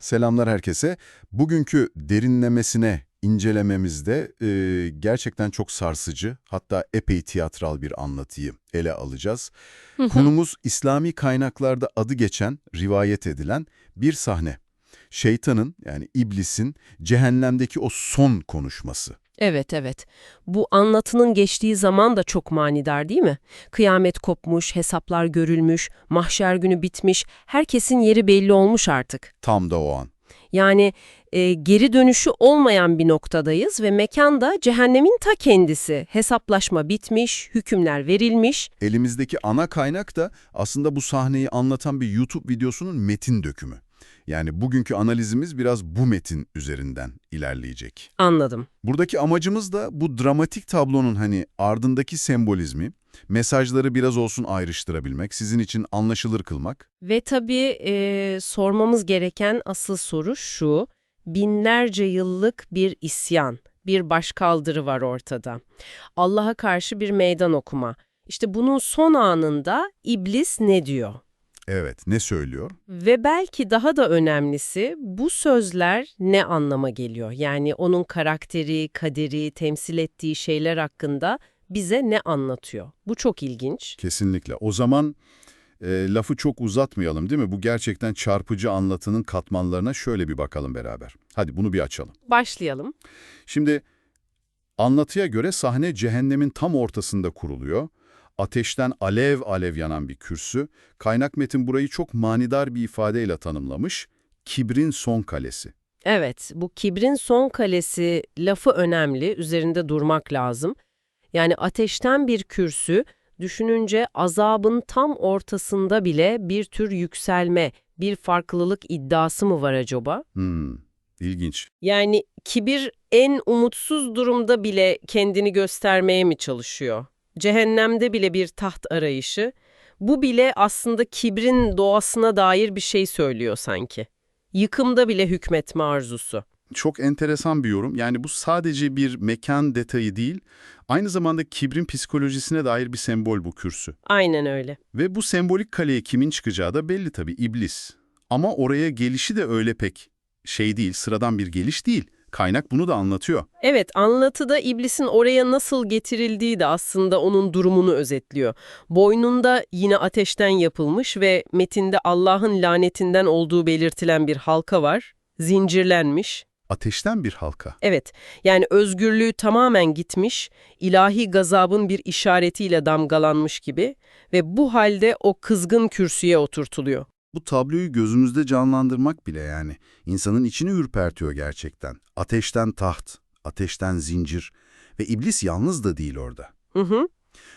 Selamlar herkese. Bugünkü derinlemesine incelememizde e, gerçekten çok sarsıcı, hatta epey tiyatral bir anlatıyı ele alacağız. Konumuz İslami kaynaklarda adı geçen, rivayet edilen bir sahne. Şeytanın yani iblisin cehennemdeki o son konuşması. Evet evet. Bu anlatının geçtiği zaman da çok manidar değil mi? Kıyamet kopmuş, hesaplar görülmüş, mahşer günü bitmiş, herkesin yeri belli olmuş artık. Tam da o an. Yani e, geri dönüşü olmayan bir noktadayız ve mekanda cehennemin ta kendisi. Hesaplaşma bitmiş, hükümler verilmiş. Elimizdeki ana kaynak da aslında bu sahneyi anlatan bir YouTube videosunun metin dökümü. Yani bugünkü analizimiz biraz bu metin üzerinden ilerleyecek. Anladım. Buradaki amacımız da bu dramatik tablonun hani ardındaki sembolizmi, mesajları biraz olsun ayrıştırabilmek, sizin için anlaşılır kılmak. Ve tabii e, sormamız gereken asıl soru şu. Binlerce yıllık bir isyan, bir başkaldırı var ortada. Allah'a karşı bir meydan okuma. İşte bunun son anında iblis ne diyor? Evet, ne söylüyor? Ve belki daha da önemlisi bu sözler ne anlama geliyor? Yani onun karakteri, kaderi, temsil ettiği şeyler hakkında bize ne anlatıyor? Bu çok ilginç. Kesinlikle. O zaman e, lafı çok uzatmayalım değil mi? Bu gerçekten çarpıcı anlatının katmanlarına şöyle bir bakalım beraber. Hadi bunu bir açalım. Başlayalım. Şimdi anlatıya göre sahne cehennemin tam ortasında kuruluyor. Ateşten alev alev yanan bir kürsü. Kaynak metin burayı çok manidar bir ifadeyle tanımlamış. Kibrin son kalesi. Evet, bu kibrin son kalesi lafı önemli, üzerinde durmak lazım. Yani ateşten bir kürsü, düşününce azabın tam ortasında bile bir tür yükselme, bir farklılık iddiası mı var acaba? Hmm, ilginç. Yani kibir en umutsuz durumda bile kendini göstermeye mi çalışıyor? Cehennemde bile bir taht arayışı. Bu bile aslında kibrin doğasına dair bir şey söylüyor sanki. Yıkımda bile hükmetme arzusu. Çok enteresan bir yorum. Yani bu sadece bir mekan detayı değil, aynı zamanda kibrin psikolojisine dair bir sembol bu kürsü. Aynen öyle. Ve bu sembolik kaleye kimin çıkacağı da belli tabii, iblis. Ama oraya gelişi de öyle pek şey değil, sıradan bir geliş değil. Kaynak bunu da anlatıyor. Evet, anlatıda iblisin oraya nasıl getirildiği de aslında onun durumunu özetliyor. Boynunda yine ateşten yapılmış ve metinde Allah'ın lanetinden olduğu belirtilen bir halka var. Zincirlenmiş. Ateşten bir halka. Evet, yani özgürlüğü tamamen gitmiş, ilahi gazabın bir işaretiyle damgalanmış gibi ve bu halde o kızgın kürsüye oturtuluyor. Bu tabloyu gözümüzde canlandırmak bile yani insanın içini ürpertiyor gerçekten. Ateşten taht, ateşten zincir ve iblis yalnız da değil orada. Hı hı.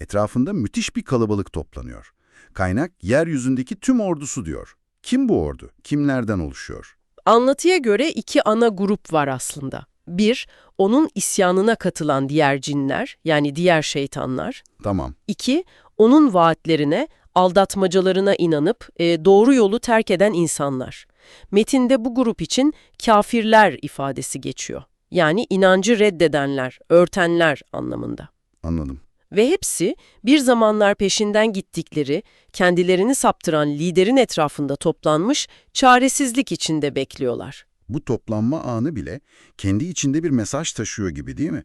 Etrafında müthiş bir kalabalık toplanıyor. Kaynak yeryüzündeki tüm ordusu diyor. Kim bu ordu? Kimlerden oluşuyor? Anlatıya göre iki ana grup var aslında. Bir, onun isyanına katılan diğer cinler, yani diğer şeytanlar. Tamam. İki, onun vaatlerine, aldatmacalarına inanıp e, doğru yolu terk eden insanlar. Metinde bu grup için kafirler ifadesi geçiyor. Yani inancı reddedenler, örtenler anlamında. Anladım. Ve hepsi bir zamanlar peşinden gittikleri, kendilerini saptıran liderin etrafında toplanmış, çaresizlik içinde bekliyorlar. Bu toplanma anı bile kendi içinde bir mesaj taşıyor gibi değil mi?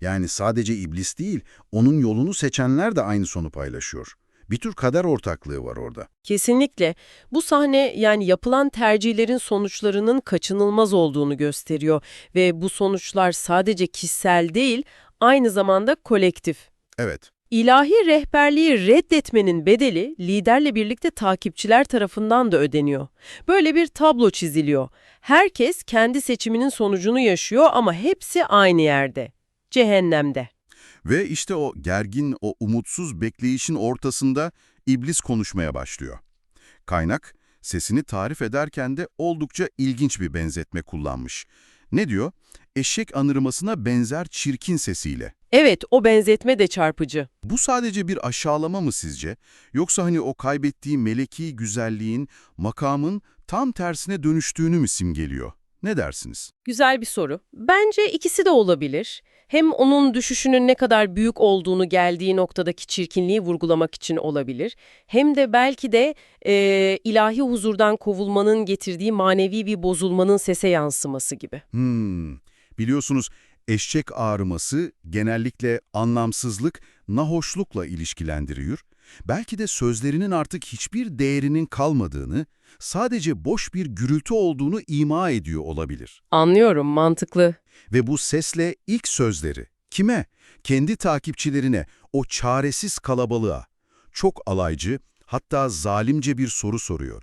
Yani sadece iblis değil, onun yolunu seçenler de aynı sonu paylaşıyor. Bir tür kader ortaklığı var orada. Kesinlikle. Bu sahne yani yapılan tercihlerin sonuçlarının kaçınılmaz olduğunu gösteriyor ve bu sonuçlar sadece kişisel değil, aynı zamanda kolektif. Evet, İlahi rehberliği reddetmenin bedeli liderle birlikte takipçiler tarafından da ödeniyor. Böyle bir tablo çiziliyor. Herkes kendi seçiminin sonucunu yaşıyor ama hepsi aynı yerde. Cehennemde. Ve işte o gergin, o umutsuz bekleyişin ortasında iblis konuşmaya başlıyor. Kaynak, sesini tarif ederken de oldukça ilginç bir benzetme kullanmış. Ne diyor? Eşek anırmasına benzer çirkin sesiyle. Evet, o benzetme de çarpıcı. Bu sadece bir aşağılama mı sizce? Yoksa hani o kaybettiği meleki güzelliğin, makamın tam tersine dönüştüğünü mü simgeliyor? Ne dersiniz? Güzel bir soru. Bence ikisi de olabilir. Hem onun düşüşünün ne kadar büyük olduğunu geldiği noktadaki çirkinliği vurgulamak için olabilir. Hem de belki de e, ilahi huzurdan kovulmanın getirdiği manevi bir bozulmanın sese yansıması gibi. Hmm, biliyorsunuz eşek ağrıması genellikle anlamsızlık, nahoşlukla ilişkilendiriyor. Belki de sözlerinin artık hiçbir değerinin kalmadığını, sadece boş bir gürültü olduğunu ima ediyor olabilir. Anlıyorum, mantıklı. Ve bu sesle ilk sözleri kime? Kendi takipçilerine, o çaresiz kalabalığa. Çok alaycı, hatta zalimce bir soru soruyor.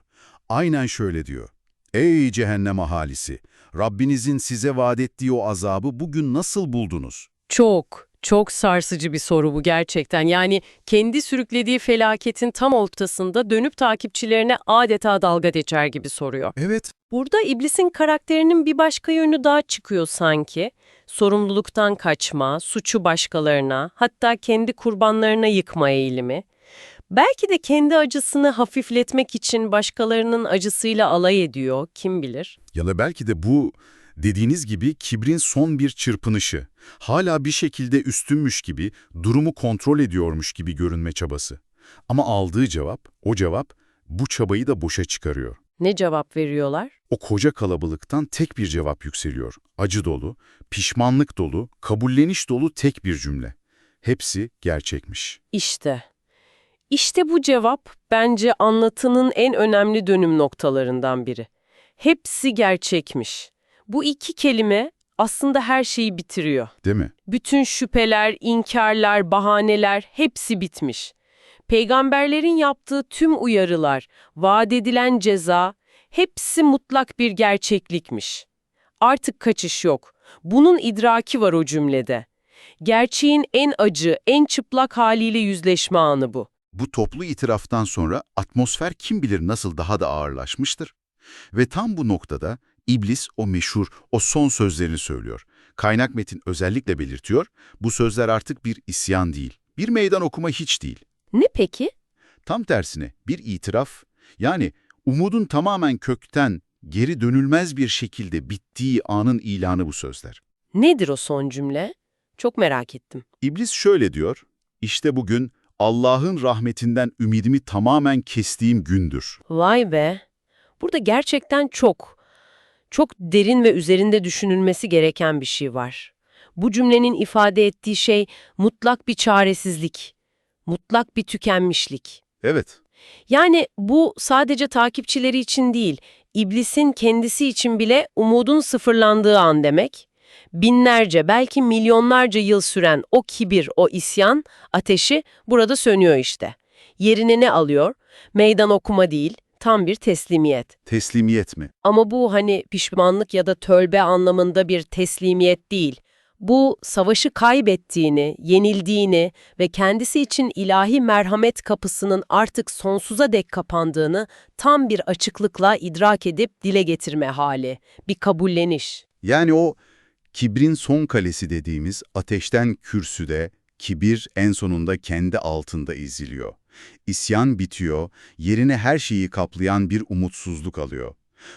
Aynen şöyle diyor. Ey cehennem ahalisi! Rabbinizin size vaat ettiği o azabı bugün nasıl buldunuz? Çok, çok sarsıcı bir soru bu gerçekten. Yani kendi sürüklediği felaketin tam ortasında dönüp takipçilerine adeta dalga geçer gibi soruyor. Evet, Burada iblisin karakterinin bir başka yönü daha çıkıyor sanki. Sorumluluktan kaçma, suçu başkalarına, hatta kendi kurbanlarına yıkma eğilimi. Belki de kendi acısını hafifletmek için başkalarının acısıyla alay ediyor, kim bilir. ya da belki de bu dediğiniz gibi kibrin son bir çırpınışı. Hala bir şekilde üstünmüş gibi, durumu kontrol ediyormuş gibi görünme çabası. Ama aldığı cevap, o cevap bu çabayı da boşa çıkarıyor. Ne cevap veriyorlar? O koca kalabalıktan tek bir cevap yükseliyor. Acı dolu, pişmanlık dolu, kabulleniş dolu tek bir cümle. Hepsi gerçekmiş. İşte. İşte bu cevap bence anlatının en önemli dönüm noktalarından biri. Hepsi gerçekmiş. Bu iki kelime aslında her şeyi bitiriyor. Değil mi? Bütün şüpheler, inkarlar, bahaneler hepsi bitmiş. Peygamberlerin yaptığı tüm uyarılar, vaat edilen ceza hepsi mutlak bir gerçeklikmiş. Artık kaçış yok. Bunun idraki var o cümlede. Gerçeğin en acı, en çıplak haliyle yüzleşme anı bu. Bu toplu itiraftan sonra atmosfer kim bilir nasıl daha da ağırlaşmıştır. Ve tam bu noktada iblis o meşhur, o son sözlerini söylüyor. Kaynak metin özellikle belirtiyor, bu sözler artık bir isyan değil, bir meydan okuma hiç değil. Ne peki? Tam tersine bir itiraf, yani umudun tamamen kökten, geri dönülmez bir şekilde bittiği anın ilanı bu sözler. Nedir o son cümle? Çok merak ettim. İblis şöyle diyor, işte bugün Allah'ın rahmetinden ümidimi tamamen kestiğim gündür. Vay be. Burada gerçekten çok, çok derin ve üzerinde düşünülmesi gereken bir şey var. Bu cümlenin ifade ettiği şey mutlak bir çaresizlik, mutlak bir tükenmişlik. Evet, Yani bu sadece takipçileri için değil, iblisin kendisi için bile umudun sıfırlandığı an demek. Binlerce, belki milyonlarca yıl süren o kibir, o isyan ateşi burada sönüyor işte. Yerine ne alıyor? Meydan okuma değil, tam bir teslimiyet. teslimiyet mi? Ama bu hani pişmanlık ya da tölbe anlamında bir teslimiyet değil. Bu savaşı kaybettiğini, yenildiğini ve kendisi için ilahi merhamet kapısının artık sonsuza dek kapandığını tam bir açıklıkla idrak edip dile getirme hali, bir kabulleniş. Yani o kibrin son kalesi dediğimiz ateşten kürsüde, kibir en sonunda kendi altında eziliyor. İsyan bitiyor, yerine her şeyi kaplayan bir umutsuzluk alıyor.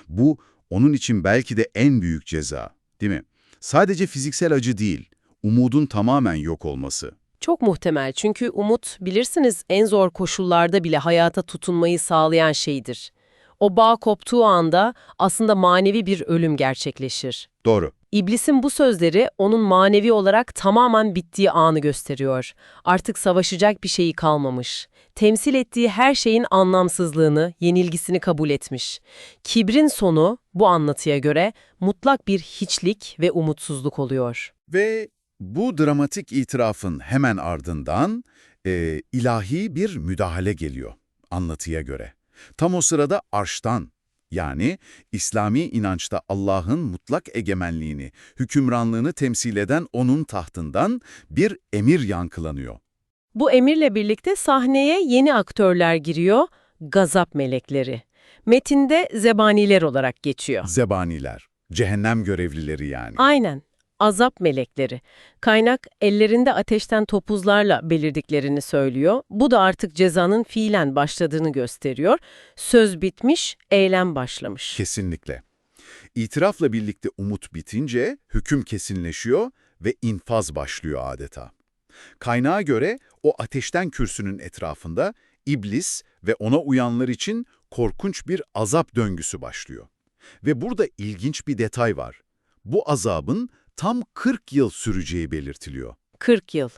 Bu, onun için belki de en büyük ceza, değil mi? Sadece fiziksel acı değil, umudun tamamen yok olması. Çok muhtemel çünkü umut bilirsiniz en zor koşullarda bile hayata tutunmayı sağlayan şeydir. O bağ koptuğu anda aslında manevi bir ölüm gerçekleşir. Doğru. İblisin bu sözleri onun manevi olarak tamamen bittiği anı gösteriyor. Artık savaşacak bir şeyi kalmamış. Temsil ettiği her şeyin anlamsızlığını, yenilgisini kabul etmiş. Kibrin sonu bu anlatıya göre mutlak bir hiçlik ve umutsuzluk oluyor. Ve bu dramatik itirafın hemen ardından e, ilahi bir müdahale geliyor anlatıya göre. Tam o sırada arştan yani İslami inançta Allah'ın mutlak egemenliğini, hükümranlığını temsil eden onun tahtından bir emir yankılanıyor. Bu emirle birlikte sahneye yeni aktörler giriyor, gazap melekleri. Metinde zebaniler olarak geçiyor. Zebaniler, cehennem görevlileri yani. Aynen. Azap melekleri. Kaynak ellerinde ateşten topuzlarla belirdiklerini söylüyor. Bu da artık cezanın fiilen başladığını gösteriyor. Söz bitmiş, eylem başlamış. Kesinlikle. İtirafla birlikte umut bitince hüküm kesinleşiyor ve infaz başlıyor adeta. Kaynağa göre o ateşten kürsünün etrafında iblis ve ona uyanlar için korkunç bir azap döngüsü başlıyor. Ve burada ilginç bir detay var. Bu azabın tam 40 yıl süreceği belirtiliyor. 40 yıl.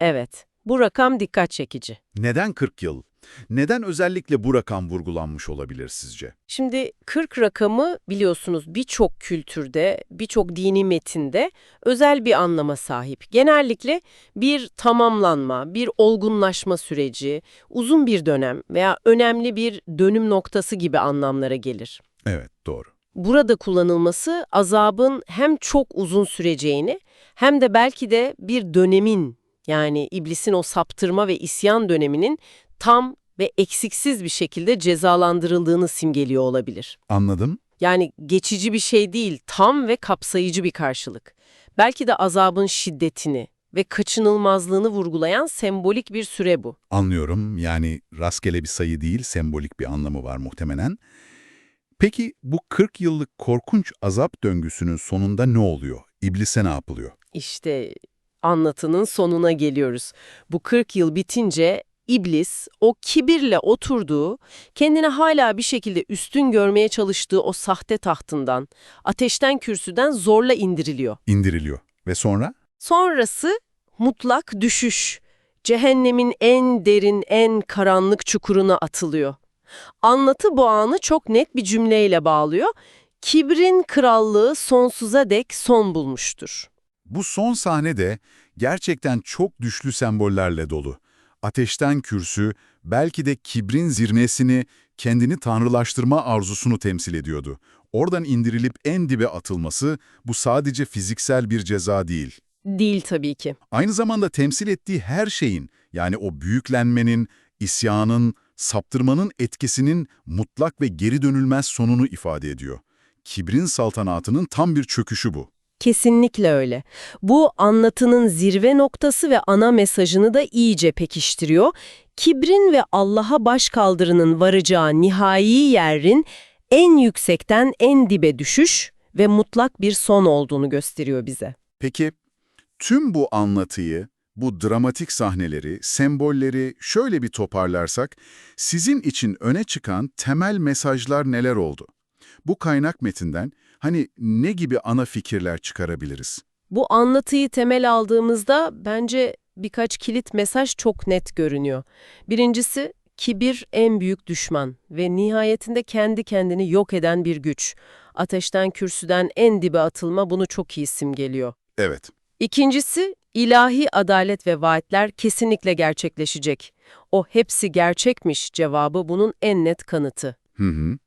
Evet. Bu rakam dikkat çekici. Neden 40 yıl? Neden özellikle bu rakam vurgulanmış olabilir sizce? Şimdi 40 rakamı biliyorsunuz birçok kültürde, birçok dini metinde özel bir anlama sahip. Genellikle bir tamamlanma, bir olgunlaşma süreci, uzun bir dönem veya önemli bir dönüm noktası gibi anlamlara gelir. Evet, doğru. Burada kullanılması azabın hem çok uzun süreceğini hem de belki de bir dönemin yani iblisin o saptırma ve isyan döneminin tam ve eksiksiz bir şekilde cezalandırıldığını simgeliyor olabilir. Anladım. Yani geçici bir şey değil, tam ve kapsayıcı bir karşılık. Belki de azabın şiddetini ve kaçınılmazlığını vurgulayan sembolik bir süre bu. Anlıyorum. Yani rastgele bir sayı değil, sembolik bir anlamı var muhtemelen. Peki bu 40 yıllık korkunç azap döngüsünün sonunda ne oluyor? İblise ne yapılıyor? İşte anlatının sonuna geliyoruz. Bu 40 yıl bitince İblis o kibirle oturduğu, kendini hala bir şekilde üstün görmeye çalıştığı o sahte tahtından, ateşten kürsüden zorla indiriliyor. İndiriliyor. Ve sonra? Sonrası mutlak düşüş. Cehennemin en derin, en karanlık çukuruna atılıyor. Anlatı bu anı çok net bir cümleyle bağlıyor. Kibrin krallığı sonsuza dek son bulmuştur. Bu son sahne de gerçekten çok düşlü sembollerle dolu. Ateşten kürsü belki de kibrin zirnesini, kendini tanrılaştırma arzusunu temsil ediyordu. Oradan indirilip en dibe atılması bu sadece fiziksel bir ceza değil. Değil tabii ki. Aynı zamanda temsil ettiği her şeyin, yani o büyüklenmenin, isyanın, saptırmanın etkisinin mutlak ve geri dönülmez sonunu ifade ediyor. Kibrin saltanatının tam bir çöküşü bu. Kesinlikle öyle. Bu anlatının zirve noktası ve ana mesajını da iyice pekiştiriyor. Kibrin ve Allah'a baş kaldırının varacağı nihai yerin en yüksekten en dibe düşüş ve mutlak bir son olduğunu gösteriyor bize. Peki, tüm bu anlatıyı, bu dramatik sahneleri, sembolleri şöyle bir toparlarsak, sizin için öne çıkan temel mesajlar neler oldu? Bu kaynak metinden hani ne gibi ana fikirler çıkarabiliriz? Bu anlatıyı temel aldığımızda bence birkaç kilit mesaj çok net görünüyor. Birincisi, kibir en büyük düşman ve nihayetinde kendi kendini yok eden bir güç. Ateşten kürsüden en dibe atılma bunu çok iyi simgeliyor. Evet, İkincisi, ilahi adalet ve vaatler kesinlikle gerçekleşecek. O hepsi gerçekmiş cevabı bunun en net kanıtı. hı hı,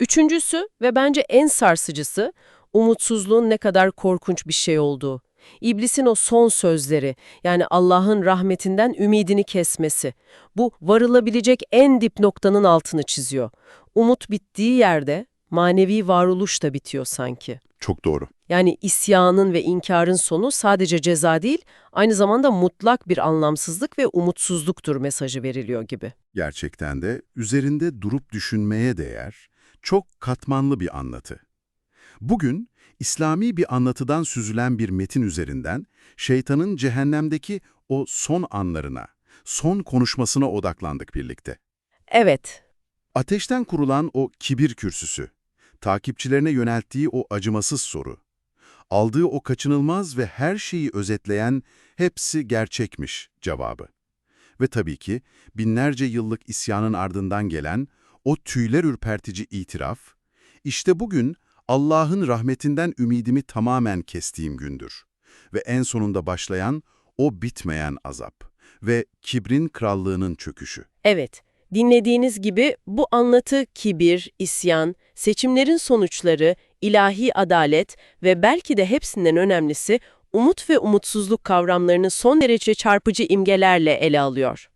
Üçüncüsü ve bence en sarsıcısı, umutsuzluğun ne kadar korkunç bir şey olduğu. İblisin o son sözleri, yani Allah'ın rahmetinden ümidini kesmesi. Bu varılabilecek en dip noktanın altını çiziyor. Umut bittiği yerde manevi varoluş da bitiyor sanki. çok doğru. Yani isyanın ve inkarın sonu sadece ceza değil, aynı zamanda mutlak bir anlamsızlık ve umutsuzluktur mesajı veriliyor gibi. Gerçekten de üzerinde durup düşünmeye değer, çok katmanlı bir anlatı. Bugün İslami bir anlatıdan süzülen bir metin üzerinden şeytanın cehennemdeki o son anlarına, son konuşmasına odaklandık birlikte. Evet, Ateşten kurulan o kibir kürsüsü, takipçilerine yönelttiği o acımasız soru, aldığı o kaçınılmaz ve her şeyi özetleyen hepsi gerçekmiş cevabı. Ve tabii ki binlerce yıllık isyanın ardından gelen o tüyler ürpertici itiraf, işte bugün Allah'ın rahmetinden ümidimi tamamen kestiğim gündür. Ve en sonunda başlayan o bitmeyen azap ve kibrin krallığının çöküşü. evet. Dinlediğiniz gibi bu anlatı kibir, isyan, seçimlerin sonuçları, ilahi adalet ve belki de hepsinden önemlisi umut ve umutsuzluk kavramlarını son derece çarpıcı imgelerle ele alıyor.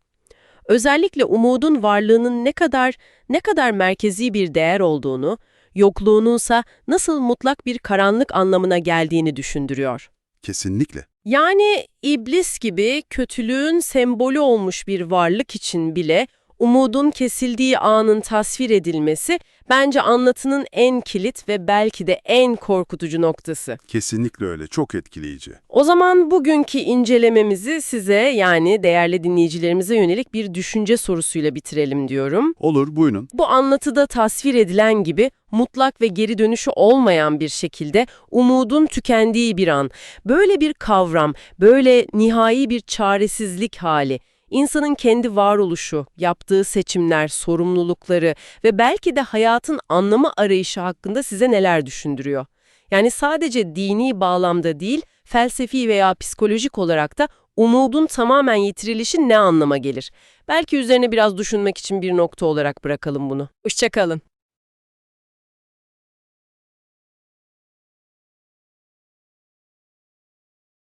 Özellikle umudun varlığının ne kadar ne kadar merkezi bir değer olduğunu, yokluğununsa nasıl mutlak bir karanlık anlamına geldiğini düşündürüyor. Kesinlikle. Yani iblis gibi kötülüğün sembolü olmuş bir varlık için bile umudun kesildiği anın tasvir edilmesi bence anlatının en kilit ve belki de en korkutucu noktası. Kesinlikle öyle. Çok etkileyici. O zaman bugünkü incelememizi size yani değerli dinleyicilerimize yönelik bir düşünce sorusuyla bitirelim diyorum. Olur, buyurun. Bu anlatıda tasvir edilen gibi mutlak ve geri dönüşü olmayan bir şekilde umudun tükendiği bir an, böyle bir kavram, böyle nihai bir çaresizlik hali, insanın kendi varoluşu, yaptığı seçimler, sorumlulukları ve belki de hayatın anlamı arayışı hakkında size neler düşündürüyor? Yani sadece dini bağlamda değil, felsefi veya psikolojik olarak da umudun tamamen yitirilişi ne anlama gelir? Belki üzerine biraz düşünmek için bir nokta olarak bırakalım bunu. Hoşçakalın.